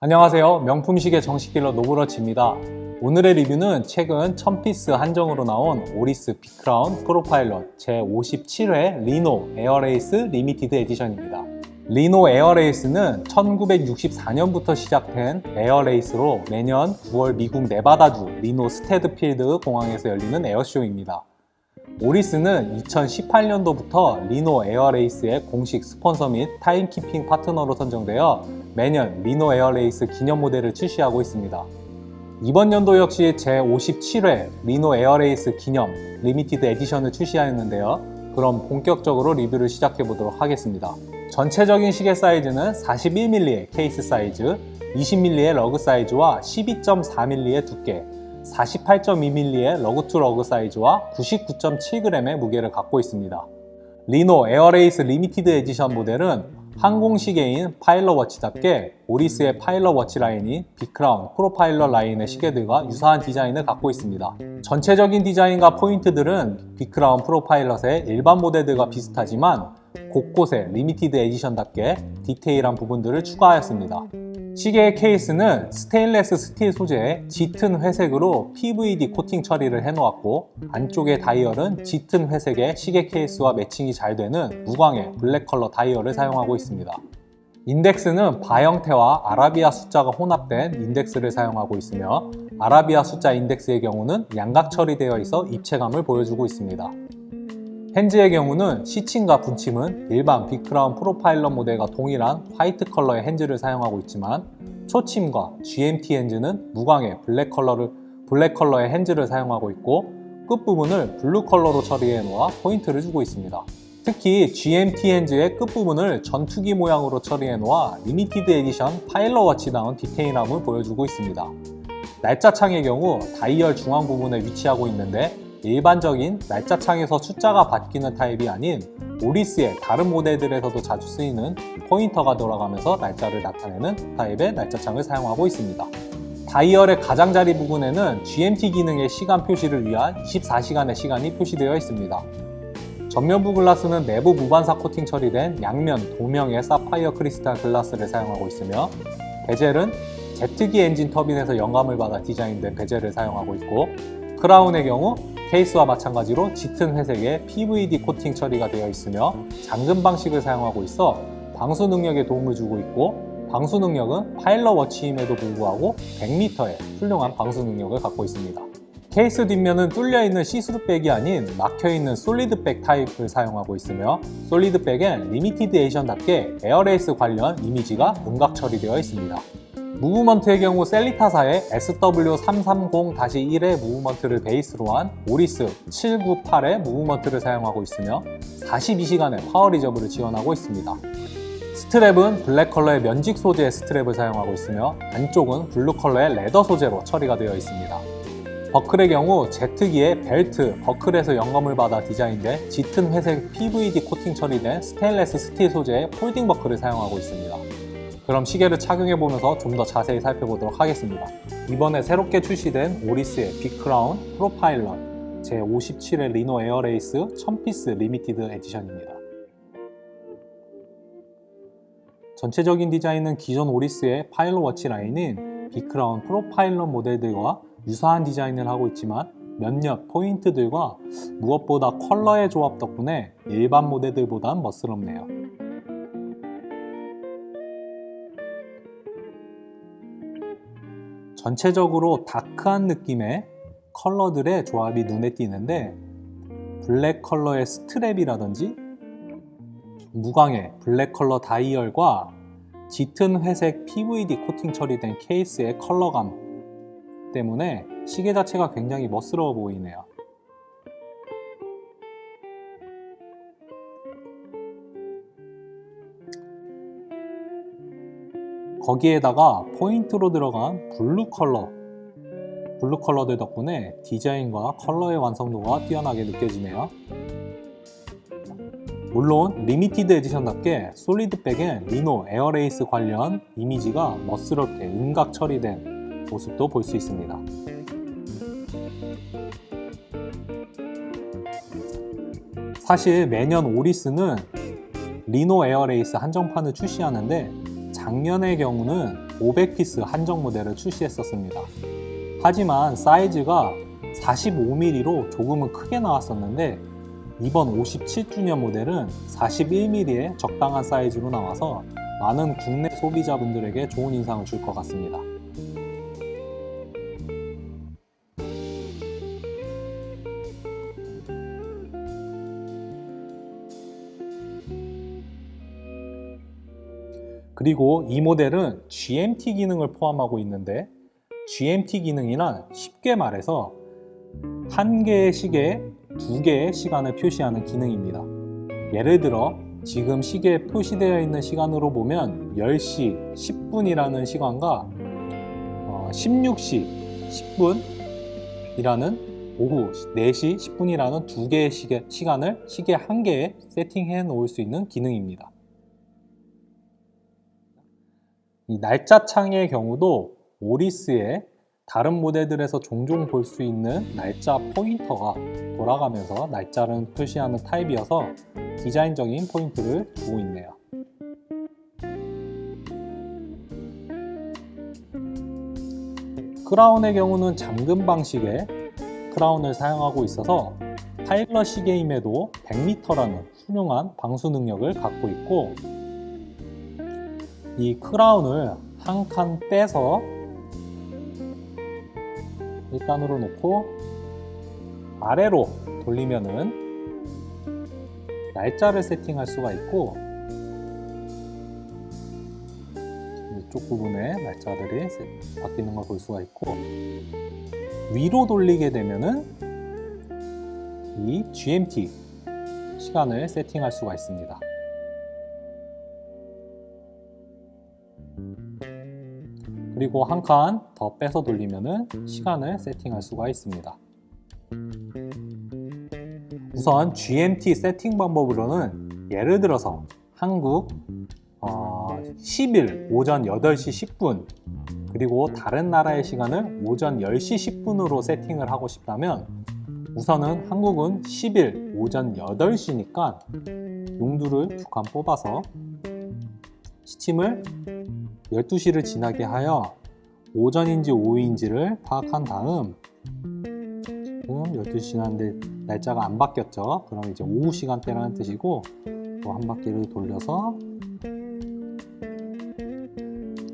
안녕하세요. 명품 시계 정식 딜러 노브러치입니다. 오늘의 리뷰는 최근 1000피스 한정으로 나온 오리스 비크라운 프로파일럿 제57회 리노 에어레이스 리미티드 에디션입니다. 리노 에어레이스는 1964년부터 시작된 에어레이스로 매년 9월 미국 네바다주 리노 스테드필드 공항에서 열리는 에어쇼입니다. 오리스는 2018년도부터 리노 에어레이스의 공식 스폰서 및 타임키핑 파트너로 선정되어 매년 리노 에어레이스 기념 모델을 출시하고 있습니다. 이번 연도 역시 제57회 리노 에어레이스 기념 리미티드 에디션을 출시하였는데요. 그럼 본격적으로 리뷰를 시작해 보도록 하겠습니다. 전체적인 시계 사이즈는 41mm의 케이스 사이즈, 20mm의 러그 사이즈와 12.4mm의 두께, 48.2mm의 러그2 러그 사이즈와 99.7g의 무게를 갖고 있습니다. 리노 에어레이스 리미티드 에디션 모델은 항공시계인 파일럿 워치답게 오리스의 파일럿 워치 라인이 비크라운 프로파일럿 라인의 시계들과 유사한 디자인을 갖고 있습니다. 전체적인 디자인과 포인트들은 비크라운 프로파일럿의 일반 모델들과 비슷하지만 곳곳에 리미티드 에디션답게 디테일한 부분들을 추가하였습니다. 시계의 케이스는 스테인레스 스틸 소재의 짙은 회색으로 PVD 코팅 처리를 해놓았고 안쪽의 다이얼은 짙은 회색의 시계 케이스와 매칭이 잘 되는 무광의 블랙 컬러 다이얼을 사용하고 있습니다. 인덱스는 바 형태와 아라비아 숫자가 혼합된 인덱스를 사용하고 있으며 아라비아 숫자 인덱스의 경우는 양각 처리되어 있어 입체감을 보여주고 있습니다. 핸즈의 경우는 시침과 분침은 일반 빅크라운 프로파일럿 모델과 동일한 화이트 컬러의 핸즈를 사용하고 있지만 초침과 GMT 핸즈는 무광의 블랙 컬러를 블랙 컬러의 핸즈를 사용하고 있고 끝부분을 블루 컬러로 처리해 놓아 포인트를 주고 있습니다. 특히 GMT 핸즈의 끝부분을 전투기 모양으로 처리해 놓아 리미티드 에디션 파일럿 워치다운 디테일함을 보여주고 있습니다. 날짜창의 경우 다이얼 중앙 부분에 위치하고 있는데 일반적인 날짜창에서 숫자가 바뀌는 타입이 아닌 오리스의 다른 모델들에서도 자주 쓰이는 포인터가 돌아가면서 날짜를 나타내는 타입의 날짜창을 사용하고 있습니다. 다이얼의 가장자리 부분에는 GMT 기능의 시간 표시를 위한 24시간의 시간이 표시되어 있습니다. 전면부 글라스는 내부 무반사 코팅 처리된 양면 도명의 사파이어 크리스탈 글라스를 사용하고 있으며 베젤은 제트기 엔진 터빈에서 영감을 받아 디자인된 베젤을 사용하고 있고 크라운의 경우 케이스와 마찬가지로 짙은 회색의 PVD 코팅 처리가 되어 있으며 잠금 방식을 사용하고 있어 방수 능력에 도움을 주고 있고 방수 능력은 파일럿 워치임에도 불구하고 100m의 훌륭한 방수 능력을 갖고 있습니다. 케이스 뒷면은 뚫려 있는 시스루백이 아닌 막혀 있는 솔리드백 타입을 사용하고 있으며 솔리드백엔 리미티드 에이션답게 에어레이스 관련 이미지가 음각 처리되어 있습니다. 무브먼트의 경우 셀리타사의 SW330-1의 무브먼트를 베이스로 한 오리스 798의 무브먼트를 사용하고 있으며 42시간의 파워 리저브를 지원하고 있습니다. 스트랩은 블랙 컬러의 면직 소재의 스트랩을 사용하고 있으며 안쪽은 블루 컬러의 레더 소재로 처리가 되어 있습니다. 버클의 경우 제트기의 벨트, 버클에서 영감을 받아 디자인된 짙은 회색 PVD 코팅 처리된 스테인레스 스틸 소재의 폴딩 버클을 사용하고 있습니다. 그럼 시계를 착용해 보면서 좀 더 자세히 살펴보도록 하겠습니다. 이번에 새롭게 출시된 오리스의 빅크라운 프로파일럿 제57회 리노 에어레이스 1000피스 리미티드 에디션입니다. 전체적인 디자인은 기존 오리스의 파일럿 워치 라인인 빅크라운 프로파일럿 모델들과 유사한 디자인을 하고 있지만 몇몇 포인트들과 무엇보다 컬러의 조합 덕분에 일반 모델들보단 멋스럽네요. 전체적으로 다크한 느낌의 컬러들의 조합이 눈에 띄는데 블랙 컬러의 스트랩이라든지 무광의 블랙 컬러 다이얼과 짙은 회색 PVD 코팅 처리된 케이스의 컬러감 때문에 시계 자체가 굉장히 멋스러워 보이네요. 거기에다가 포인트로 들어간 블루 컬러 블루 컬러들 덕분에 디자인과 컬러의 완성도가 뛰어나게 느껴지네요. 물론 리미티드 에디션답게 솔리드백엔 리노 에어레이스 관련 이미지가 멋스럽게 음각 처리된 모습도 볼 수 있습니다. 사실 매년 오리스는 리노 에어레이스 한정판을 출시하는데 작년의 경우는 500피스 한정 모델을 출시했었습니다. 하지만 사이즈가 45mm로 조금은 크게 나왔었는데 이번 57주년 모델은 41mm의 적당한 사이즈로 나와서 많은 국내 소비자분들에게 좋은 인상을 줄 것 같습니다. 그리고 이 모델은 GMT 기능을 포함하고 있는데 GMT 기능이란 쉽게 말해서 한 개의 시계에 두 개의 시간을 표시하는 기능입니다. 예를 들어 지금 시계에 표시되어 있는 시간으로 보면 10시 10분이라는 시간과 어, 16시 10분이라는 오후 4시 10분이라는 두 개의 시계, 시간을 시계 한 개에 세팅해 놓을 수 있는 기능입니다. 이 날짜 창의 경우도 오리스의 다른 모델들에서 종종 볼 수 있는 날짜 포인터가 돌아가면서 날짜를 표시하는 타입이어서 디자인적인 포인트를 주고 있네요. 크라운의 경우는 잠금 방식의 크라운을 사용하고 있어서 파일럿 시계임에도 100m라는 훌륭한 방수 능력을 갖고 있고 이 크라운을 한칸 떼서 1단으로 놓고 아래로 돌리면은 날짜를 세팅할 수가 있고 이쪽 부분에 날짜들이 세- 바뀌는 걸 볼 수가 있고 위로 돌리게 되면은 이 GMT 시간을 세팅할 수가 있습니다. 그리고 한 칸 더 빼서 돌리면은 시간을 세팅할 수가 있습니다. 우선 GMT 세팅 방법으로는 예를 들어서 한국 어, 10일 오전 8시 10분 그리고 다른 나라의 시간을 오전 10시 10분으로 세팅을 하고 싶다면 우선은 한국은 10일 오전 8시니까 용두를 두 칸 뽑아서 시침을 12시를 지나게 하여 오전인지 오후인지를 파악한 다음 지금 12시 지났는데 날짜가 안 바뀌었죠. 그럼 이제 오후 시간대라는 뜻이고 또 한 바퀴를 돌려서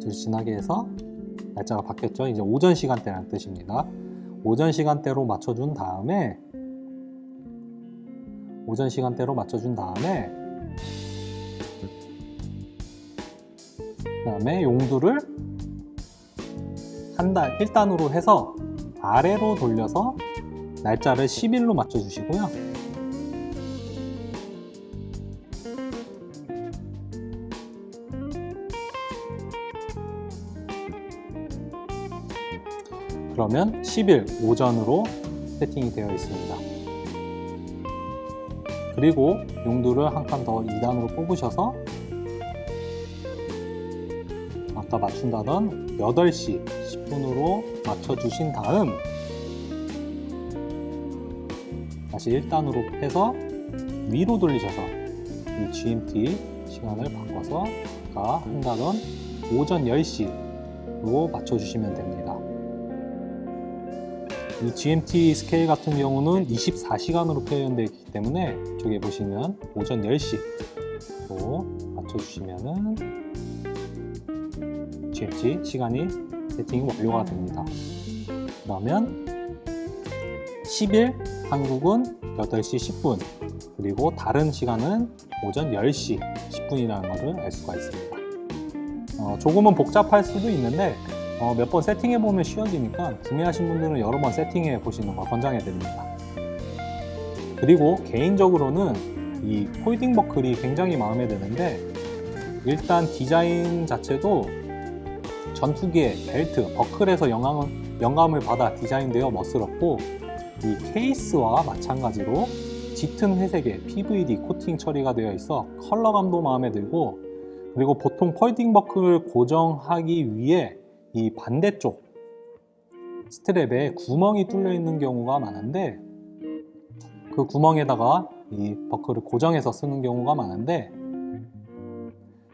좀 지나게 해서 날짜가 바뀌었죠. 이제 오전 시간대라는 뜻입니다. 오전 시간대로 맞춰준 다음에 오전 시간대로 맞춰준 다음에 다음에 용두를 한 단, 1단으로 해서 아래로 돌려서 날짜를 10일로 맞춰 주시고요. 그러면 10일 오전으로 세팅이 되어 있습니다. 그리고 용두를 한 칸 더 2단으로 뽑으셔서 아까 맞춘다던 8시 10분으로 맞춰주신 다음 다시 1단으로 해서 위로 돌리셔서 이 GMT 시간을 바꿔서 아까 한다던 오전 10시로 맞춰주시면 됩니다. 이 GMT 스케일 같은 경우는 24시간으로 표현되어 있기 때문에 저기 보시면 오전 10시로 맞춰주시면은 GMT 시간이 세팅이 완료가 됩니다. 그러면 10일 한국은 8시 10분 그리고 다른 시간은 오전 10시 10분이라는 것을 알 수가 있습니다. 어, 조금은 복잡할 수도 있는데 어, 몇 번 세팅해 보면 쉬워지니까 구매하신 분들은 여러 번 세팅해 보시는 걸 권장해 드립니다. 그리고 개인적으로는 이 폴딩 버클이 굉장히 마음에 드는데 일단 디자인 자체도 전투기의 벨트, 버클에서 영향을, 영감을 받아 디자인되어 멋스럽고 이 케이스와 마찬가지로 짙은 회색의 PVD 코팅 처리가 되어 있어 컬러감도 마음에 들고 그리고 보통 폴딩 버클을 고정하기 위해 이 반대쪽 스트랩에 구멍이 뚫려 있는 경우가 많은데 그 구멍에다가 이 버클을 고정해서 쓰는 경우가 많은데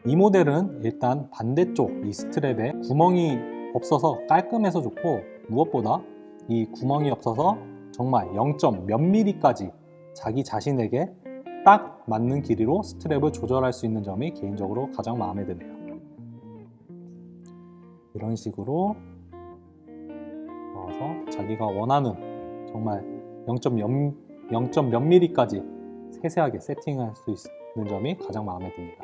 이 모델은 일단 반대쪽 이 스트랩에 구멍이 없어서 깔끔해서 좋고 무엇보다 이 구멍이 없어서 정말 0. 몇 미리까지 자기 자신에게 딱 맞는 길이로 스트랩을 조절할 수 있는 점이 개인적으로 가장 마음에 드네요. 이런 식으로 넣어서 자기가 원하는 정말 0. 몇, 0. 몇 미리까지 세세하게 세팅할 수 있는 점이 가장 마음에 듭니다.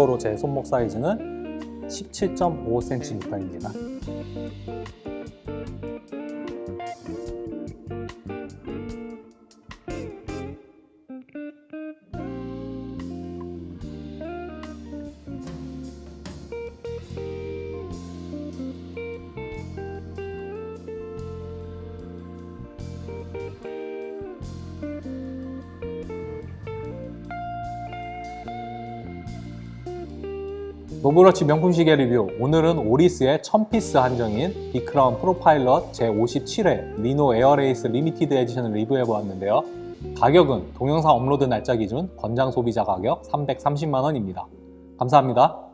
참고로 제 손목 사이즈는 17.5cm입니다. 노브러치 명품 시계 리뷰. 오늘은 오리스의 1000피스 한정인 비크라운 프로파일럿 제57회 리노 에어레이스 리미티드 에디션을 리뷰해 보았는데요. 가격은 동영상 업로드 날짜 기준 권장 소비자 가격 330만원입니다. 감사합니다